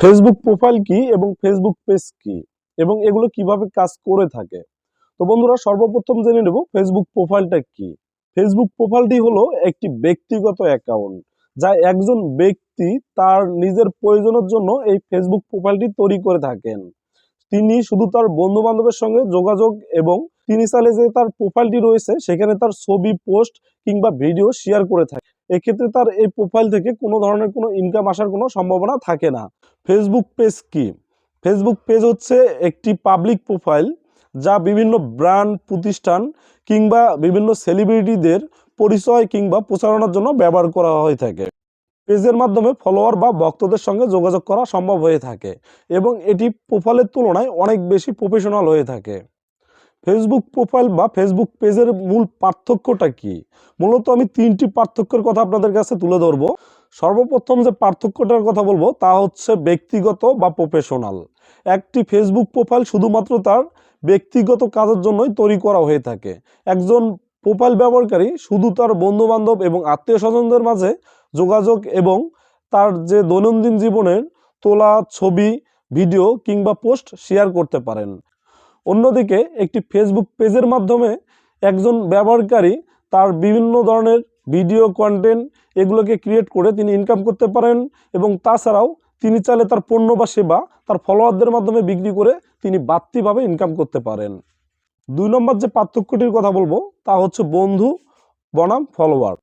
Facebook profile কি এবং Facebook page কি? এবং এগুলো কীভাবে কাজ করে থাকে? তো বন্ধুরা, সর্বপ্রথম জেনে নেব ফেসবুক প্রোফাইলটা কি। ফেসবুক প্রোফাইলটি হলো একটি ব্যক্তিগত অ্যাকাউন্ট যা একজন ব্যক্তি তার নিজের প্রয়োজনের জন্য এই ফেসবুক প্রোফাইলটি তৈরি করে থাকেন। তিনি শুধু তার বন্ধু বান্ধবের সঙ্গে যোগাযোগ এবং তিনি চাইলে যে তার প্রোফাইলটি রয়েছে, সেখানে তার ছবি পোস্ট কিংবা ভিডিও শেয়ার করে থাকে এক্ষেত্রে তার এই প্রোফাইল থেকে কোনো ধরনের কোনো ইনকাম আসার কোনো সম্ভাবনা থাকে না। ফেসবুক পেজ কি? ফেসবুক পেজ হচ্ছে একটি পাবলিক প্রোফাইল যা বিভিন্ন ব্র্যান্ড প্রতিষ্ঠান কিংবা বিভিন্ন সেলিব্রিটিদের পরিচয় কিংবা প্রচারণার জন্য ব্যবহার করা হয়ে থাকে। পেজের মাধ্যমে ফলোয়ার বা ভক্তদের সঙ্গে যোগাযোগ করা সম্ভব হয়ে থাকে এবং এটি প্রোফাইলের তুলনায় অনেক বেশি প্রফেশনাল হয়ে থাকে। ফেসবুক প্রোফাইল বা ফেসবুক পেজের মূল পার্থক্যটা কি? মূলত আমি তিনটি পার্থক্যের কথা আপনাদের কাছে তুলে ধরবো। সর্বপ্রথম যে পার্থক্যটার কথা বলব, তা হচ্ছে ব্যক্তিগত বা প্রফেশনাল একটি ফেসবুক প্রোফাইল শুধুমাত্র তার ব্যক্তিগত কাজের জন্যই তৈরি করা হয়ে থাকে। একজন প্রোফাইল ব্যবহারকারী শুধু তার বন্ধু বান্ধব এবং আত্মীয় স্বজনদের মাঝে যোগাযোগ এবং তার যে দৈনন্দিন জীবনের তোলা ছবি, ভিডিও কিংবা পোস্ট শেয়ার করতে পারেন। অন্যদিকে একটি ফেসবুক পেজের মাধ্যমে একজন ব্যবহারকারী তার বিভিন্ন ধরনের ভিডিও কন্টেন্ট এগুলোকে ক্রিয়েট করে তিনি ইনকাম করতে পারেন এবং তাছাড়াও তিনি চাইলে তার পণ্য বা সেবা তার ফলোয়ারদের মাধ্যমে বিক্রি করে তিনি বাড়তিভাবে ইনকাম করতে পারেন। দুই নম্বর যে পার্থক্যটির কথা বলব তা হচ্ছে বন্ধু বনাম ফলোয়ার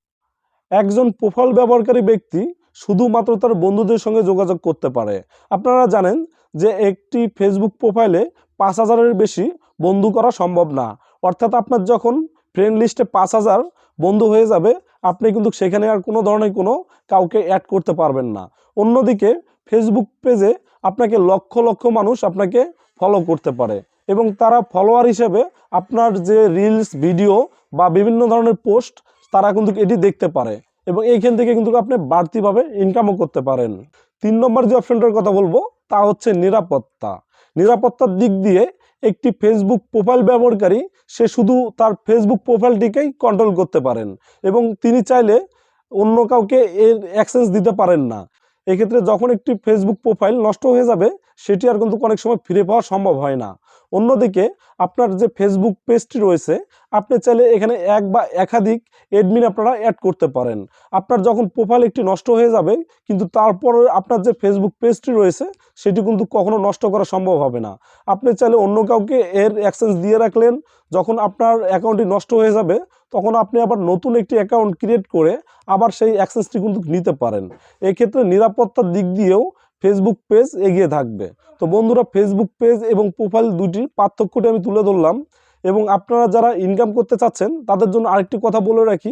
একজন প্রোফাইল ব্যবহারকারী ব্যক্তি শুধুমাত্র তার বন্ধুদের সঙ্গে যোগাযোগ করতে পারে। আপনারা জানেন যে একটি ফেসবুক প্রোফাইলে পাঁচ হাজারের বেশি বন্ধু করা সম্ভব না। অর্থাৎ আপনার যখন ফ্রেন্ড লিস্টে পাঁচ হাজার বন্ধু হয়ে যাবে, আপনি কিন্তু সেখানে আর কোনো ধরনের কোনো কাউকে অ্যাড করতে পারবেন না। অন্যদিকে ফেসবুক পেজে আপনাকে লক্ষ লক্ষ মানুষ আপনাকে ফলো করতে পারে এবং তারা ফলোয়ার হিসেবে আপনার যে রিলস ভিডিও বা বিভিন্ন ধরনের পোস্ট তারা কিন্তু এটি দেখতে পারে এবং এইখান থেকে কিন্তু আপনি বাড়তিভাবে ইনকামও করতে পারেন। তিন নম্বর যে অপশনটার কথা বলব তা হচ্ছে নিরাপত্তা। নিরাপত্তার দিক দিয়ে একটি ফেসবুক প্রোফাইল ব্যবহারকারী, সে শুধু তার ফেসবুক প্রোফাইলটিকেই কন্ট্রোল করতে পারেন এবং তিনি চাইলে অন্য কাউকে এর অ্যাক্সেস দিতে পারেন না। এক্ষেত্রে যখন একটি ফেসবুক প্রোফাইল নষ্ট হয়ে যাবে, সেটি আর কিন্তু অনেক সময় ফিরে পাওয়া সম্ভব হয় না। অন্যদিকে আপনার যে ফেসবুক পেজটি রয়েছে, আপনি চাইলে এখানে এক বা একাধিক এডমিন আপনারা অ্যাড করতে পারেন। আপনার যখন প্রোফাইল একটি নষ্ট হয়ে যাবে, কিন্তু তারপর আপনার যে ফেসবুক পেজটি রয়েছে, সেটি কিন্তু কখনো নষ্ট করা সম্ভব হবে না। আপনি চাইলে অন্য কাউকে এর অ্যাক্সেস দিয়ে রাখলেন, যখন আপনার অ্যাকাউন্টটি নষ্ট হয়ে যাবে, তখন আপনি আবার নতুন একটি অ্যাকাউন্ট ক্রিয়েট করে আবার সেই অ্যাক্সেসটি কিন্তু নিতে পারেন। এক্ষেত্রে নিরাপত্তার দিক দিয়েও ফেসবুক পেজ এগিয়ে থাকবে। তো বন্ধুরা ফেসবুক পেজ এবং প্রোফাইল দুটির পার্থক্যটি আমি তুলে ধরলাম এবং আপনারা যারা ইনকাম করতে চাচ্ছেন, তাদের জন্য আরেকটি কথা বলে রাখি।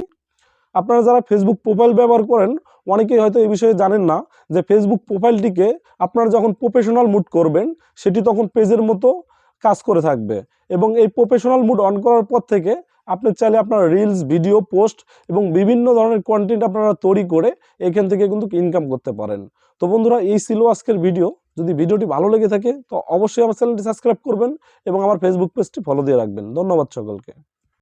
আপনারা যারা ফেসবুক প্রোফাইল ব্যবহার করেন, অনেকেই হয়তো এই বিষয়ে জানেন না যে ফেসবুক প্রোফাইলটিকে আপনারা যখন প্রফেশনাল মুড করবেন, সেটি তখন পেজের মতো কাজ করে থাকবে এবং এই প্রফেশনাল মুড অন করার পর থেকে আপনি চাইলে আপনার রিলস ভিডিও পোস্ট এবং বিভিন্ন ধরনের কন্টেন্ট আপনারা তৈরি করে এখান থেকে কিন্তু ইনকাম করতে পারেন। তো বন্ধুরা, এই ছিল আজকের ভিডিও যদি ভিডিওটি ভালো লেগে থাকে, তো অবশ্যই আমার চ্যানেলটি সাবস্ক্রাইব করবেন এবং আমার ফেসবুক পেজটি ফলো দিয়ে রাখবেন। ধন্যবাদ সকলকে।